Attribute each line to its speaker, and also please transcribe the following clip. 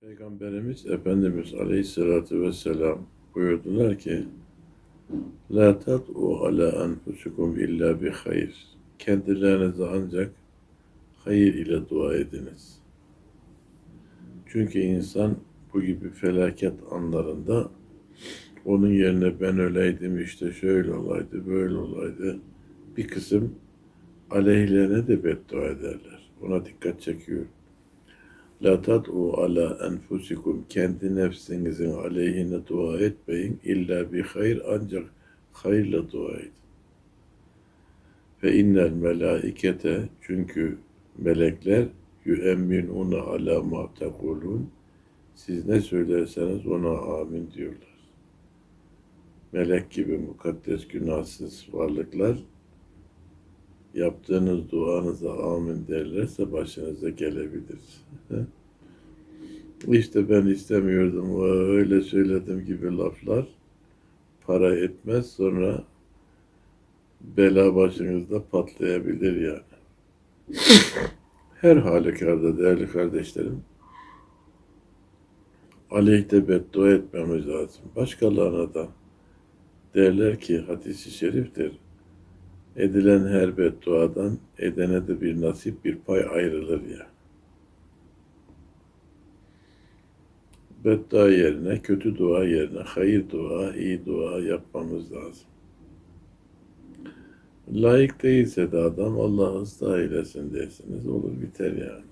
Speaker 1: Peygamberimiz Efendimiz Aleyhisselatü Vesselam buyurdular ki La tat'u ala enfusukum illa bi hayır. Kendilerinize ancak hayır ile dua ediniz. Çünkü insan bu gibi felaket anlarında onun yerine ben öleydim işte şöyle olaydı böyle olaydı bir kısım aleyhlerine de beddua ederler. Ona dikkat çekiyor. La tad'u ala enfusikum kendi nefsinizin aleyhine dua etmeyin illa bi hayır ancak hayırla dua edin. Ve innel melaikete çünkü melekler yüemminuna ala ma tekulun siz ne söylerseniz ona amin diyorlar. Melek gibi mukaddes günahsız varlıklar yaptığınız duanıza amin derlerse başınıza gelebilir. işte ben istemiyordum, öyle söyledim gibi laflar para etmez sonra bela başınızda patlayabilir yani. Her halükarda değerli kardeşlerim aleyhte beddua etmemiz lazım. Başkalarına da derler ki hadisi şeriftir. Edilen her bedduadan edene de bir nasip bir pay ayrılır ya. Beddua yerine, kötü dua yerine hayır dua, iyi dua yapmamız lazım. Layık değilse de adam Allah ıslah eylesin dersiniz olur biter yani.